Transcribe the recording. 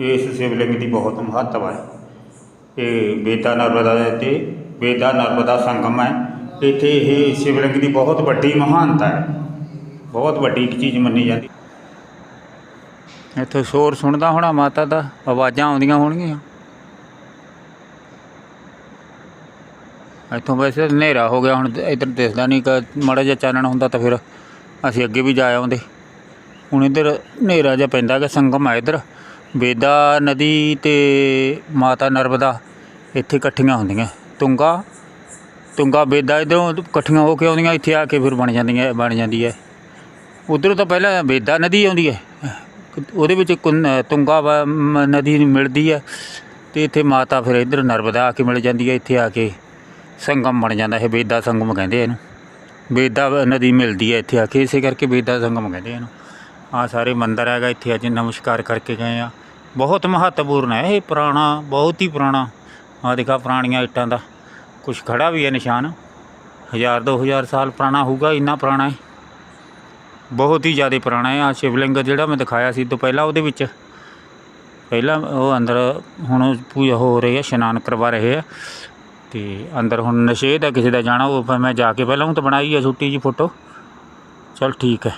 ਇਸ ਸ਼ਿਵਲਿੰਗ ਦੀ ਬਹੁਤ ਮਹੱਤਵ ਹੈ। ਇਹ ਬੇਦਾ ਨਰਮਦਾ ਦੇ ਤੇ ਬੇਦਾ ਨਰਮਦਾ ਸੰਗਮ ਹੈ। ਇੱਥੇ ਇਹ ਸ਼ਿਵਲਿੰਗ ਦੀ ਬਹੁਤ ਵੱਡੀ ਮਹਾਨਤਾ ਹੈ। ਬਹੁਤ ਵੱਡੀ ਇੱਕ ਚੀਜ਼ ਮੰਨੀ ਜਾਂਦੀ। ਇੱਥੇ ਸ਼ੋਰ ਸੁਣਦਾ ਹੋਣਾ ਮਾਤਾ ਦਾ, ਆਵਾਜ਼ਾਂ ਆਉਂਦੀਆਂ ਹੋਣਗੀਆਂ। ਇੱਥੋਂ ਵੈਸੇ ਹਨੇਰਾ ਹੋ ਗਿਆ, ਹੁਣ ਇੱਧਰ ਦਿਸਦਾ ਨਹੀਂ ਕਿ ਮਾੜਾ ਜਿਹਾ ਚਾਨਣ ਹੁੰਦਾ ਤਾਂ ਫਿਰ ਅਸੀਂ ਅੱਗੇ ਵੀ ਜਾ ਆਉਂਦੇ। ਹੁਣ ਇੱਧਰ ਹਨੇਰਾ ਜਿਹਾ ਪੈਂਦਾ ਕਿ ਸੰਗਮ ਹੈ ਇੱਧਰ। ਬੇਦਾ ਨਦੀ ਤੇ ਮਾਤਾ ਨਰਮਦਾ ਇੱਥੇ ਇਕੱਠੀਆਂ ਹੁੰਦੀਆਂ। ਤੁੰਗਾ ਤੁੰਗਾ ਬੇਦਾ ਇੱਧਰੋਂ ਇਕੱਠੀਆਂ ਹੋ ਕੇ ਆਉਂਦੀਆਂ, ਇੱਥੇ ਆ ਕੇ ਫਿਰ ਬਣ ਜਾਂਦੀਆਂ, ਬਣ ਜਾਂਦੀ ਹੈ। ਉਧਰੋਂ ਤਾਂ ਪਹਿਲਾਂ ਬੇਦਾ ਨਦੀ ਆਉਂਦੀ ਹੈ। ਉਹਦੇ ਵਿੱਚ ਕੁਨ- ਤੁੰਗਾ ਨਦੀ ਮਿਲਦੀ ਹੈ ਤੇ ਇੱਥੇ ਮਾਤਾ ਫਿਰ ਇੱਧਰ ਨਰਮਦਾ ਆ ਕੇ ਮਿਲ ਜਾਂਦੀ ਹੈ, ਇੱਥੇ ਆ ਕੇ ਸੰਗਮ ਬਣ ਜਾਂਦਾ ਹੈ ਬੇਦਾ ਸੰਗਮ ਕਹਿੰਦੇ ਆ ਇਹਨੂੰ। ਬੇਦਾ ਵ- ਨਦੀ ਮਿਲਦੀ ਹੈ, ਇੱਥੇ ਆ ਕੇ ਇਸੇ ਕਰਕੇ ਬੇਦਾ ਸੰਗਮ ਕਹਿੰਦੇ ਆ ਇਹਨੂੰ। ਆ ਸਾਰੇ ਮੰਦਿਰ ਹੈਗਾ, ਇੱਥੇ ਅੱਜ ਨਮਸਕਾਰ ਕਰਕੇ ਗਏ ਆ। ਬਹੁਤ ਮਹੱਤਵਪੂਰਨ ਹੈ ਇਹ ਪੁਰਾਣਾ, ਬਹੁਤ ਹੀ ਪੁਰਾਣਾ। ਆ ਦੇਖਾ ਪੁਰਾਣੀਆਂ ਇੱਟਾਂ ਦਾ ਕੁਝ ਖੜਾ ਵੀ ਹੈ ਨਿਸ਼ਾਨ। ਹਜ਼ਾਰ, ਦੋ ਹਜ਼ਾਰ ਸਾਲ ਪੁਰਾਣਾ ਹੋਊਗਾ, ਇੰਨਾ ਪੁਰਾਣਾ ਹੈ। ਬਹੁਤ ਹੀ ਜ਼ਿਆਦਾ ਪੁਰਾਣਾ ਹੈ ਆ ਸ਼ਿਵਲਿੰਗ ਜਿਹੜਾ ਮੈਂ ਦਿਖਾਇਆ ਸੀ ਤੋਂ ਪਹਿਲਾਂ ਉਹਦੇ ਵਿੱਚ। ਪਹਿਲਾਂ ਉਹ ਅੰਦਰ ਹੁਣ ਪੂਜਾ ਹੋ ਰਹੀ ਹੈ, ਇਸ਼ਨਾਨ ਕਰਵਾ ਰਹੇ ਆ ਤੇ ਅੰਦਰ ਹੁਣ ਨਿਸ਼ੇਧ ਹੈ, ਕਿਸੇ ਦਾ ਜਾਣਾ ਉਹ ਮੈਂ ਜਾ ਕੇ ਪਹਿਲਾਂ ਉਹ ਤਾਂ ਬਣਾਈ ਹੈ ਛੁੱਟੀ ਜੀ ਫੋਟੋ ਚਲ ਠੀਕ ਹੈ।